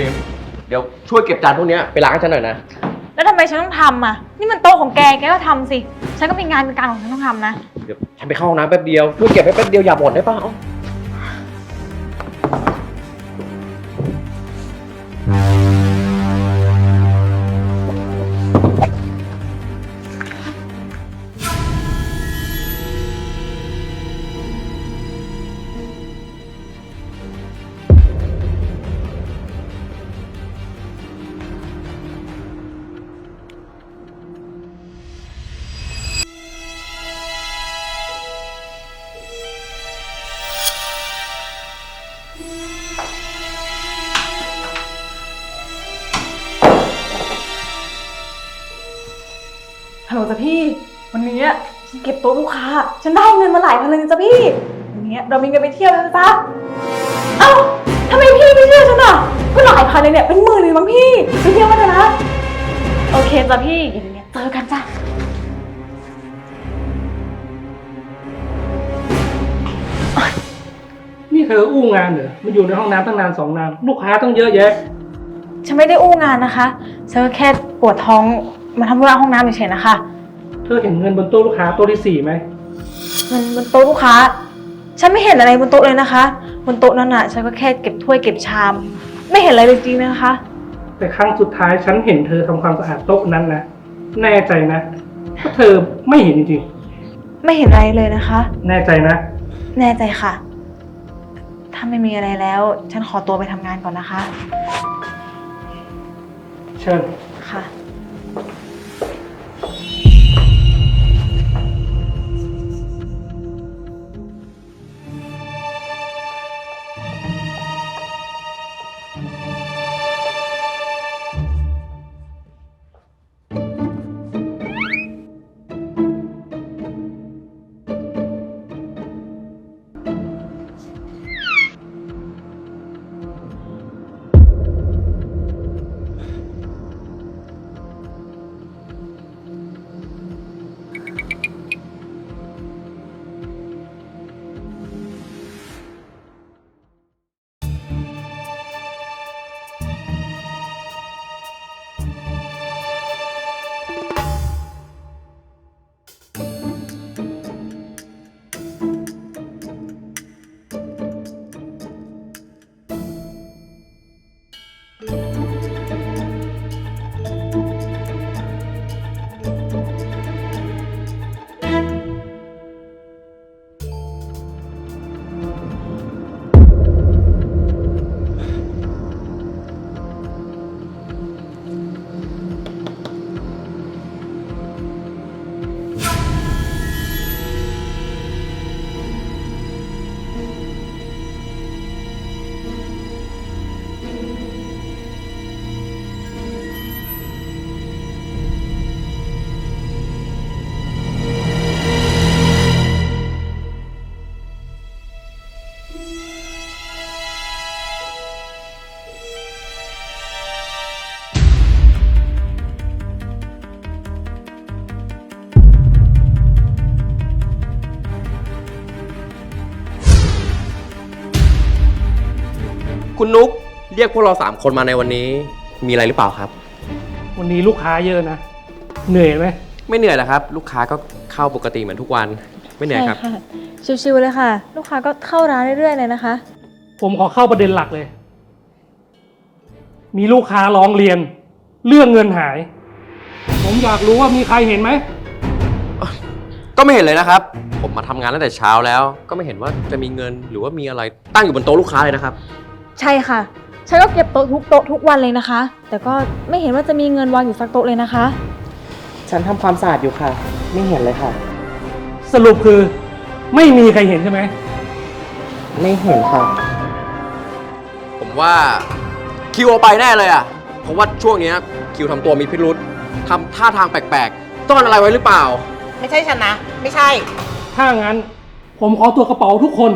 ฟิล์มเดี๋ยวช่วยเก็บจานพวกเนี้ยไปล้างให้ฉันหน่อยนะ แล้วทำไมฉันต้องทำอะ นี่มันโต๊ะของแก แกก็ทำสิ ฉันก็มีงานเป็นการของฉันต้องทำนะ เดี๋ยวฉันไปเข้าห้องน้ำแป๊บเดียวช่วยเก็บให้แป๊บเดียวอย่าบ่นได้ป่ะเอ้า ฮัลโหลจ้ะพี่ วันนี้ฉันเก็บโต๊ะลูกค้า ฉันได้เงินมาหลายพันเลยนะจ้ะพี่ วันนี้เรามีเงินไปเที่ยวแล้วนะจ๊ะ เอ้าทำไมพี่ไม่เชื่อฉันอะ ก็หลายพันเลยเนี่ย เป็นหมื่นเลยมั้งพี่ไปเที่ยวกันเถอะนะ โอเคจ้ะพี่อย่างเงี้ยเจอกันจ้ะ เธออู้งานเหรอมาอยู่ในห้องน้ำตั้งนานสองนานลูกค้าต้องเยอะแยะ ฉันไม่ได้อู้งานนะคะฉันก็แค่ปวดท้องมาทำธุระห้องน้ำเฉยๆนะคะ เธอเห็นเงินบนโต๊ะลูกค้าโต๊ะที่สี่ไหมเงินบนโต๊ะลูกค้า ฉันไม่เห็นอะไรบนโต๊ะเลยนะคะ บนโต๊ะนั้นน่ะฉันก็แค่เก็บถ้วยเก็บชาม ไม่เห็นอะไรเลยจริงๆนะคะ แต่ครั้งสุดท้ายฉันเห็นเธอทำความสะอาดโต๊ะนั้นนะแน่ใจนะว่าเธอไม่เห็นจริงไม่เห็นอะไรเลยนะคะ ๆแน่ใจนะ แน่ใจค่ะ ถ้าไม่มีอะไรแล้ว ฉันขอตัวไปทำงานก่อนนะคะ เชิญ ค่ะ คุณนุ๊กเรียกพวกเราสามคนมาในวันนี้ มีอะไรหรือเปล่าครับ วันนี้ลูกค้าเยอะนะ เหนื่อยไหมไม่เหนื่อยหรอกครับ ลูกค้าก็เข้าปกติเหมือนทุกวันไม่เหนื่อยครับ ใช่ค่ะชิวๆเลยค่ะ ลูกค้าก็เข้าร้านเรื่อยๆเลยนะคะ ผมขอเข้าประเด็นหลักเลย มีลูกค้าร้องเรียน เรื่องเงินหาย ผมอยากรู้ว่ามีใครเห็นไหม ก็ไม่เห็นเลยนะครับ ผมมาทำงานตั้งแต่เช้าแล้ว ก็ไม่เห็นว่าจะมีเงินหรือว่ามีอะไรตั้งอยู่บนโต๊ะลูกค้าเลยนะครับ ใช่ค่ะ ฉันก็เก็บโต๊ะทุกโต๊ะทุกวันเลยนะคะ แต่ก็ไม่เห็นว่าจะมีเงินวางอยู่สักโต๊ะเลยนะคะ ฉันทำความสะอาดอยู่ค่ะ ไม่เห็นเลยค่ะ สรุปคือไม่มีใครเห็นใช่ไหม ไม่เห็นค่ะ ผมว่าคิวเอาไปแน่เลยอะ เพราะว่าช่วงเนี้ยคิวทำตัวมีพิรุษทำท่าทางแปลกๆซ่อนอะไรไว้หรือเปล่า ไม่ใช่ฉันนะ ไม่ใช่ ถ้างั้นผมขอตัวกระเป๋าทุกคน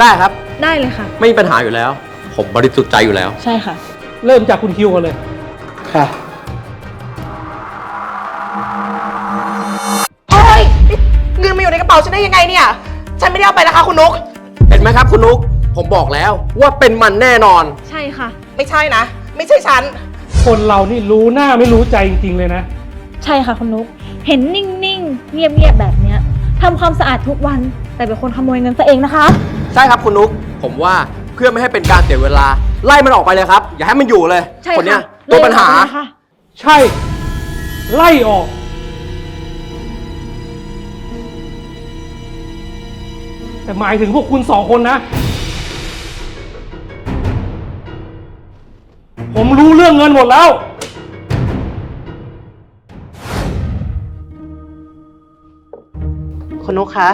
ได้ครับ ได้เลยค่ะ ไม่มีปัญหาอยู่แล้ว ผมบริสุทธิ์ใจอยู่แล้ว ใช่ค่ะ เริ่มจากคุณคิวกันเลย ค่ะโอ้ยนี่เงินมาอยู่ในกระเป๋าฉันได้ยังไงเนี่ย ฉันไม่ได้เอาไปนะคะคุณนุ๊กเห็นไหมครับคุณนุ๊กผผมบอกแล้วว่าเป็นมันแน่นอน ใช่ค่ะ ไม่ใช่นะ ไม่ใช่ฉัน คนเรานี่รู้หน้าไม่รู้ใจจริงๆเลยนะ ใช่ค่ะคุณนุก เห็นนิ่งๆ เงียบๆ แบบเนี้ยทำความสะอาดทุกวัน แต่เป็นคนขโมยเงินซะเองนะคะ ใช่ครับคุณนุ๊กผมว่าเพื่อไม่ให้เป็นการเสียเวลา ไล่มันออกไปเลยครับ อย่าให้มันอยู่เลย ใช่คนเนี้ยค่ะตัวปัญหาเลยนะคะใช่ ไล่ออก แต่หมายถึงพวกคุณสองคนนะ ผมรู้เรื่องเงินหมดแล้ว คุณนุกคะ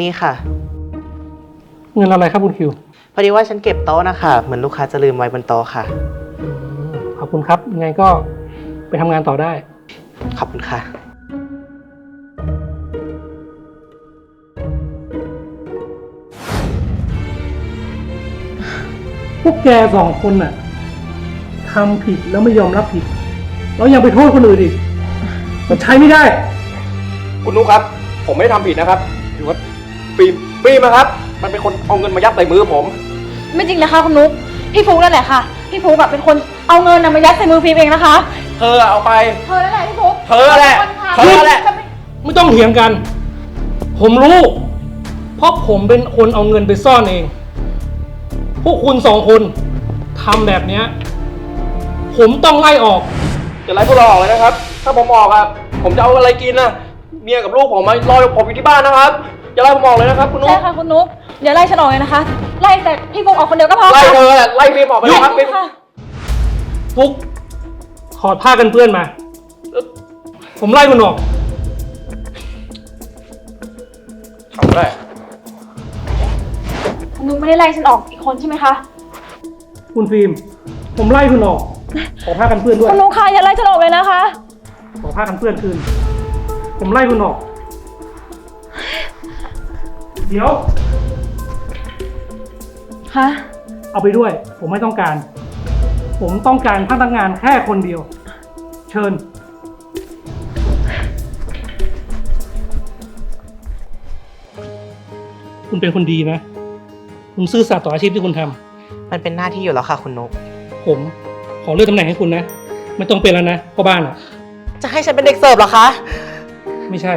นี่ค่ะ เงินอะไรครับคุณคิว พอดีว่าฉันเก็บโต๊ะนะคะ เหมือนลูกค้าจะลืมไว้บนโต๊ะค่ะ ขอบคุณครับ ยังไงก็ไปทำงานต่อได้ ขอบคุณค่ะ พวกแกสองคนน่ะทำผิดแล้วไม่ยอมรับผิด แล้วยังไปโทษคนอื่นอีกมันใช้ไม่ได้ คุณนุ๊กครับ ผมไม่ได้ทำผิดนะครับถือว่า ฟิล์มฟิล์มนะครับ มันเป็นคนเอาเงินมายัดใส่มือผม ไม่จริงนะคะคุณนุกพี่ฟุกนั่นแหละค่ะ พี่ฟุกแบบเป็นคนเอาเงินน่ะมายัดใส่มือฟิล์มเองนะคะ เธอเอาไป เธอนั่นแหละพี่ฟุกเธอแหละ เธอแหละ ไม่ต้องเถียงกัน ผมรู้ เพราะผมเป็นคนเอาเงินไปซ่อนเอง พวกคุณสองคนทำแบบเนี้ยผมต้องไล่ออก จะไล่พวกเราออกเลยนะครับ ถ้าผมออกอะผมจะเอาอะไรกินนะเมียกับลูกผมมารอผมอยู่ที่บ้านนะครับ จะไล่ผมออกเลยนะครับคุณนุ๊ใช่กค่ะคุณนุกอย่าไล่ฉันออกเลยนะคะ ไล่แต่พี่ฟุกออกคนเดียวก็พอไล่ค่ะเธอแหละไล่ฟิล์มออกไปเลยครับฟิล์มค่ะ ฟุกถอดผ้ากันเปื้อนมา ผมไล่คุณออก ทำได้คุณนุกไม่ได้ไล่ฉันออกอีกคนใช่ไหมคะคุณฟิล์ม ผมไล่คุณออก ขอผ้ากันเปื้อนด้วย คุณนุกค่ะอย่าไล่ฉันออกเลยนะคะ ขอผ้ากันเปื้อนคืน ผมไล่คุณออก เดี๋ยวคะเอาไปด้วย ผมไม่ต้องการ ผมต้องการพนักงานแค่คนเดียว เชิญ คุณเป็นคนดีนะ คุณซื่อสัตย์ต่ออาชีพที่คุณทำ มันเป็นหน้าที่อยู่แล้วค่ะคุณนุก ผมขอเลื่อนตำแหน่งให้คุณนะ ไม่ต้องเป็นแล้วนะพ่อบ้านอะ จะให้ฉันเป็นเด็กเสิร์ฟเหรอคะ ไม่ใช่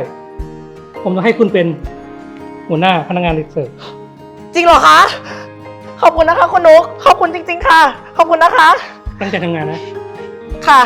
ผมจะให้คุณเป็น หัวหน้าพนักงานเด็กเสิร์ฟจริงเหรอคะ ขอบคุณนะคะคุณนุกขอบคุณจริง ๆ ค่ะ ขอบคุณนะคะ ตั้งใจทำงานนะ ค่ะ